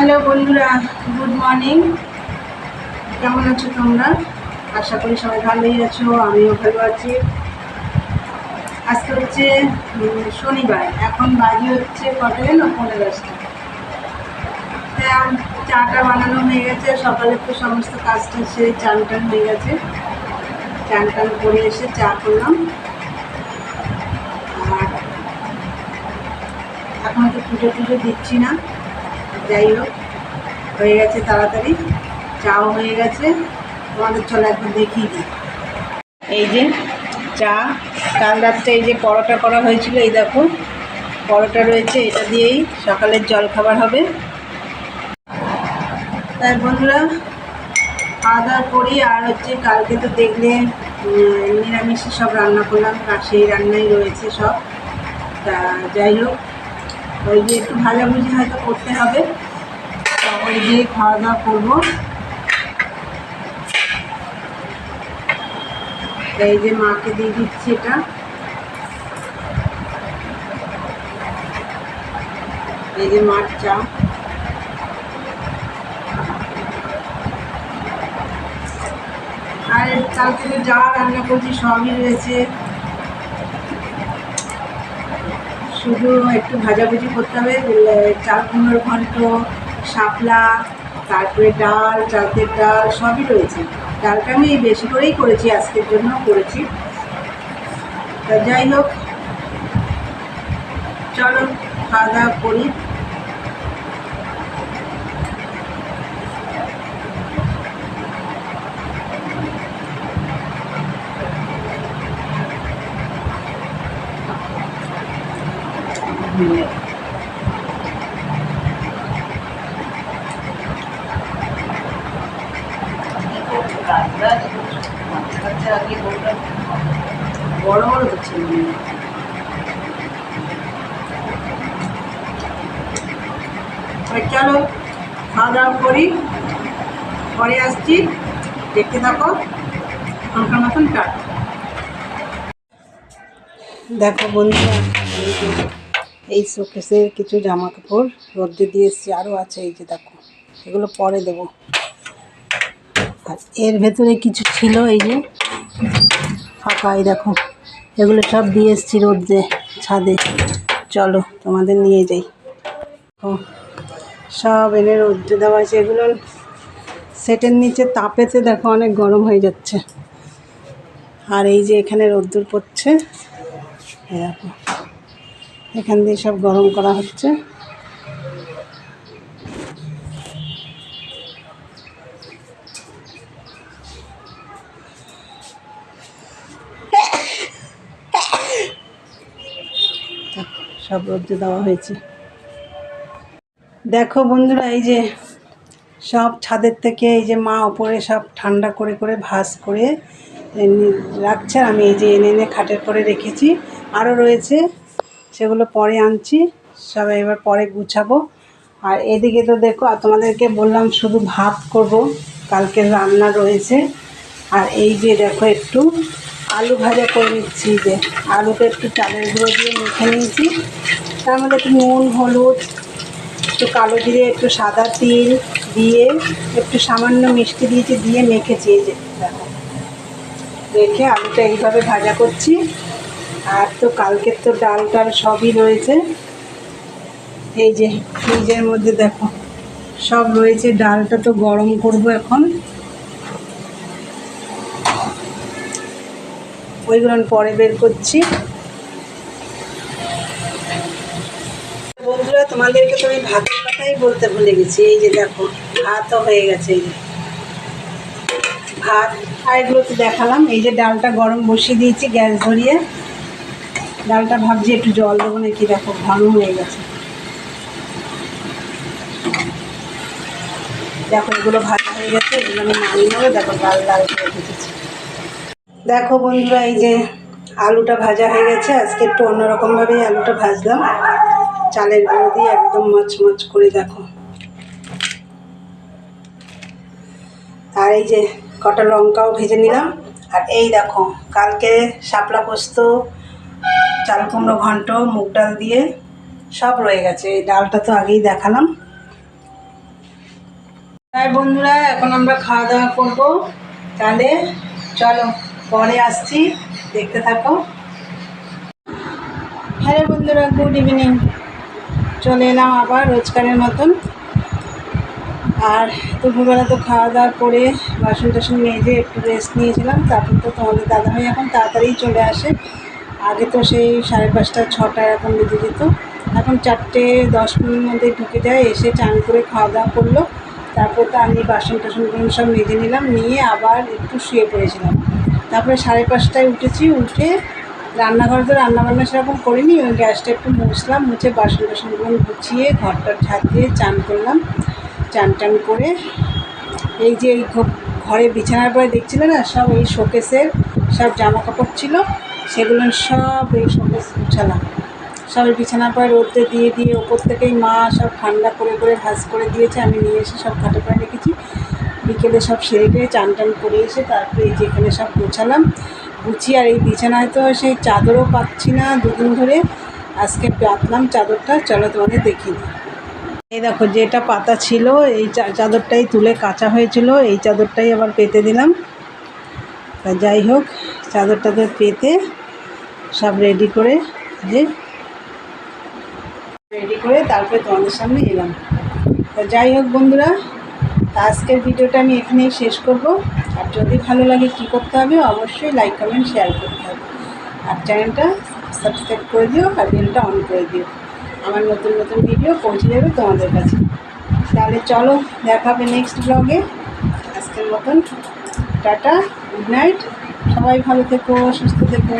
Hello বন্ধুরা, good morning. কেমন আছো তোমরা? আশা করি সবাই ভালোই আছো, আমিও ভালো আছি। আজকে হচ্ছে শনিবার, এখন বাজে হচ্ছে কটা জানো পনেরো দশটা। চাটা বানানো হয়ে গেছে, সকালে তো সমস্ত কাজটা সেরে চান টান হয়ে গেছে। চান টান করে এসে চা করলাম। আর এখন তো পুজো টুজো দিচ্ছি না। যাই হোক হয়ে গেছে তাড়াতাড়ি। চাও হয়ে গেছে। তোমাদের চলো একবার দিই। এই যে চা, কাল রাত্রে এই যে পরোটা করা হয়েছিল, এই দেখো। পরোটা রয়েছে, এটা দিয়েই সকালের জল খাবার হবে। তাই বন্ধুরা, খাওয়া দাওয়া করি, আর হচ্ছে কালকে তো দেখলে নিরামিষে সব রান্না করলাম, আর সেই রান্নাই রয়েছে সব। তা যাই হোক, ওই যে একটু ভাজাভুজি হয়তো করতে হবে। ওই দিয়ে খাওয়া দাওয়া করব। এই যে মাকে দিয়ে দিচ্ছি এটা। এই যে মার চা। আর কালকে তো যা রান্না করছি সবই রয়েছে। শুধু একটু ভাজাভুজি করতে হবে চাল কুমড়োর ঘন্ট শাপলা, তারপরে ডাল, চালতের ডাল, সবই রয়েছে। ডালটা আমি বেশি করেই করেছি, আজকের জন্য করেছি। তা যাই হোক, চলো, খাওয়া দাওয়া করি। বড় বড় চলো খাওয়া দাওয়া করি পরে আসছি দেখতে থাকো এখনকার মতন কাট দেখো বন্ধুরা, এই শোকেসের কিছু জামা কাপড় রোদ্রে দিয়ে এসছি আরও আছে, এই যে দেখো, এগুলো পরে দেবো। আর এর ভেতরে কিছু ছিল এই যে, ফাঁকা, এই দেখো। এগুলো সব দিয়ে এসছি রোদ্রে ছাদে। চলো, তোমাদের নিয়ে যাই। ও, সব এনে রোদ্রে দেওয়া আছে এগুলো সেটের নিচে তাপেতে দেখো অনেক গরম হয়ে যাচ্ছে। আর এই যে এখানে রোদ্দুর পড়ছে এরকম এখান দিয়ে সব গরম করা হচ্ছে। সব রোদ্রে দেওয়া হয়েছে। দেখো বন্ধুরা, এই যে সব ছাদের থেকে এই যে মা ওপরে সব ঠান্ডা করে করে ভাস করে রাখছে আমি এই যে এনে এনে খাটের পরে রেখেছি। আরও রয়েছে, সেগুলো পরে আনছি সব এবার পরে গুছাবো। আর এদিকে তো দেখো, আর তোমাদেরকে বললাম শুধু ভাত করব কালকের রান্না রয়েছে। আর এই যে দেখো একটু আলু ভাজা করে নিচ্ছি যে আলুটা একটু চালের গুঁড়ো দিয়ে মেখে নিয়েছি। তার মধ্যে একটু নুন, হলুদ, একটু কালো জিরে, একটু সাদা তিল দিয়ে একটু সামান্য মিষ্টি দিয়েছি, দিয়ে মেখেছি এই যে, দেখো। রেখে আলুটা এইভাবে ভাজা করছি। আর তো কালকের তো ডাল টাল সবই রয়েছে। এই যে ফ্রিজের মধ্যে দেখো, সব রয়েছে। ডালটা তো গরম করব এখন। ওইগুলো পরে বের করছি। বন্ধুরা, তোমাদেরকে তো আমি ভাতের কথাই বলতে ভুলে গেছি। এই যে দেখো ভাতও হয়ে গেছে। এই যে ভাত, আর এগুলো তো দেখালাম। এই যে ডালটা গরম বসিয়ে দিয়েছি গ্যাস ধরিয়ে। ডালটা ভাবছি একটু জল দেবো নাকি, দেখো ঘন হয়ে গেছে। দেখো, এগুলো ভাজা হয়ে গেছে। এগুলো আমি নামিয়ে নেব। দেখো ডাল লাল করে ভেজেছি দেখো বন্ধুরা, এই যে আলুটা ভাজা হয়ে গেছে। আজকে একটু অন্যরকমভাবেই আলুটা ভাজলাম। চালের গুঁড়ো দিয়ে একদম মচমচ করে দেখো। আর এই যে কটা লঙ্কাও ভেজে নিলাম। আর এই দেখো, কালকে শাপলা পোস্ত, চাল কুমড়ো ঘন্ট, মুগ ডাল দিয়ে সব রয়ে গেছে। এই ডালটা তো আগেই দেখালাম। তাই বন্ধুরা, এখন আমরা খাওয়া দাওয়া করব। তাহলে চলো। পরে আসছি, দেখতে থাকো। হ্যালো বন্ধুরা, গুড ইভিনিং। চলে এলাম আবার রোজকারের মতন। আর দুপুরবেলা তো খাওয়া দাওয়া করে বাসন টাসন মেজে একটু রেস্ট নিয়েছিলাম, তারপর তো তোমাদের দাদাভাই এখন তাড়াতাড়ি চলে আসে। আগে তো সেই সাড়ে পাঁচটা, ছটা এরকম বেজে যেত। এখন চারটে, দশ মিনিটের মধ্যে ঢুকে যায়, এসে চান করে খাওয়া দাওয়া করল। তারপর তো আমি বাসন টাসনগুলো সব মেজে নিলাম, নিয়ে আবার একটু শুয়ে পড়েছিলাম। তারপরে সাড়ে পাঁচটায় উঠেছি, উঠে রান্নাঘরে তো রান্নাবান্না সেরকম করিনি, ওই গ্যাসটা একটু মুছলাম, মুছে বাসন টাসনগুলো গুছিয়ে ঘরটা ঝাঁট দিয়ে চান করলাম। চান টান করে এই যে এই ঘরে বিছানার পরে দেখছিলে না, সব এই শোকেসের সব জামা কাপড় ছিল, সেগুলো সব এই শোকেস গুছালাম সব বিছানার পরে রোদে দিয়ে দিয়ে ওপর থেকেই মা সব ঠান্ডা করে করে ভাজ করে দিয়েছে, আমি নিয়ে এসে সব খাটে পরে রেখেছি। বিকেলে সব সেরে টেরে চান টান করে এসে তারপরে এই যে এখানে সব গোছালাম। গুছিয়ে আর এই বিছানায় তো সেই চাদরও পাচ্ছি না দুদিন ধরে। আজকে পাতলাম চাদরটা, চলো তোমাদের দিই। এই দেখো যেটা পাতা ছিল, এই চাদরটাই তুলে কাঁচা হয়েছিল, এই চাদরটাই আবার পেতে দিলাম। তা যাই হোক চাদরটাকে পেতে সব রেডি করে, যে রেডি করে তারপরে তোমাদের সামনে এলাম। তা যাই হোক বন্ধুরা আজকের ভিডিওটা আমি এখানেই শেষ করব। আর যদি ভালো লাগে কী করতে হবে, অবশ্যই লাইক কমেন্ট শেয়ার করতে হবে। আর চ্যানেলটা সাবস্ক্রাইব করে দিও আর বেলটা অন করে দিও। আমার নতুন নতুন ভিডিও পৌঁছে যাবে তোমাদের কাছে। তাহলে চলো দেখা হবে নেক্সট ব্লগে আজকের মতন টাটা গুড নাইট সবাই ভালো থেকো, সুস্থ থেকো।